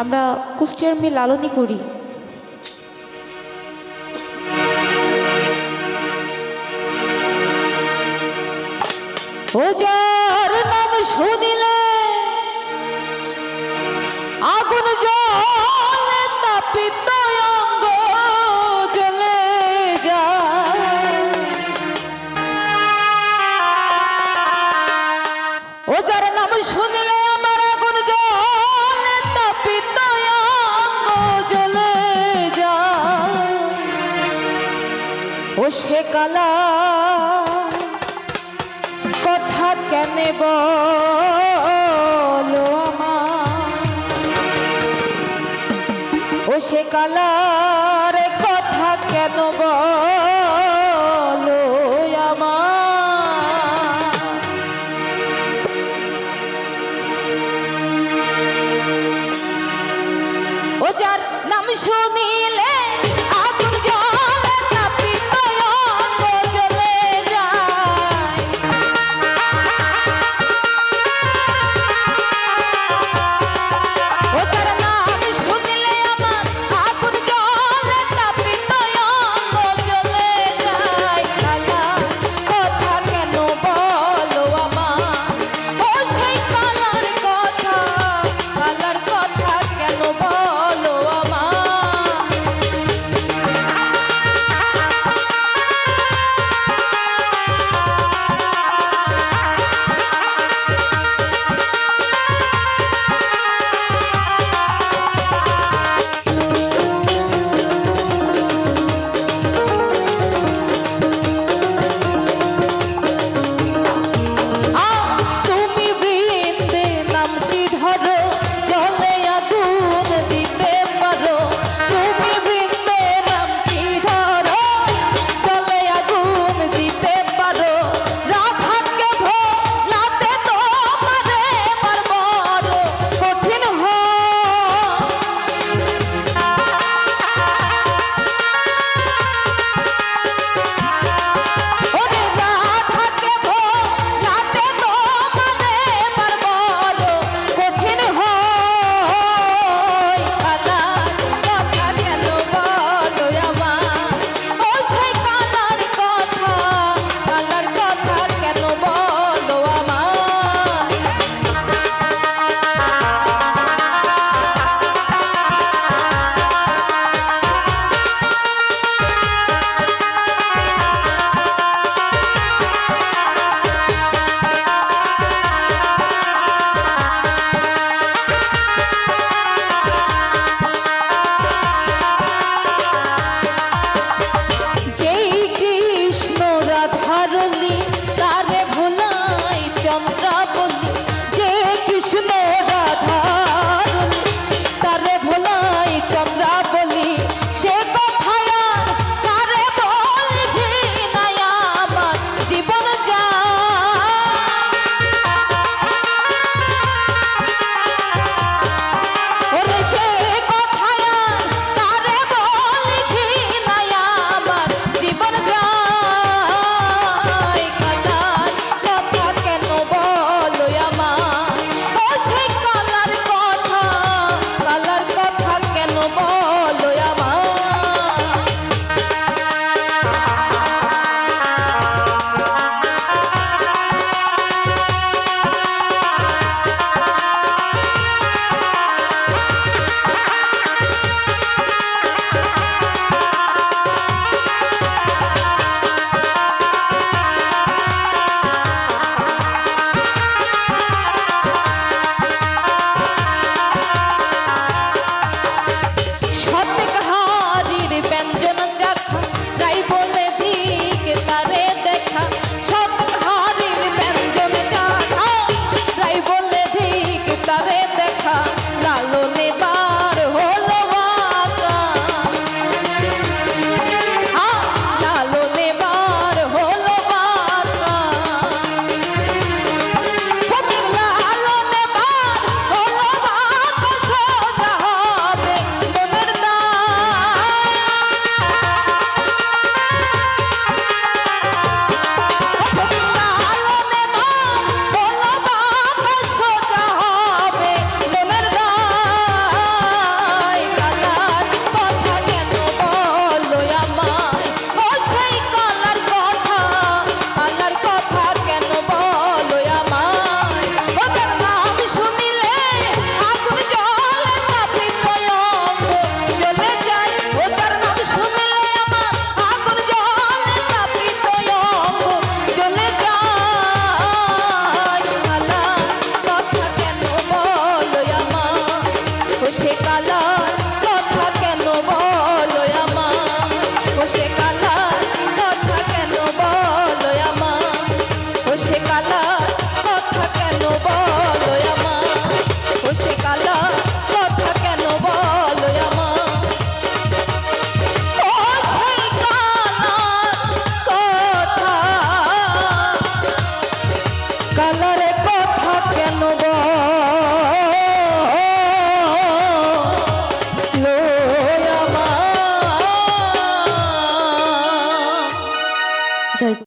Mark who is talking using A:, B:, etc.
A: আমরা কুষ্টিয়ার মেয়ে লালনী করি। ও যার নাম শুনিলে তাপিত শুনলে ও সে কালা, কথা কেন বলো আমার ও সে কালার, কথা কেন বলো আমার ও যার নাম শুনিলে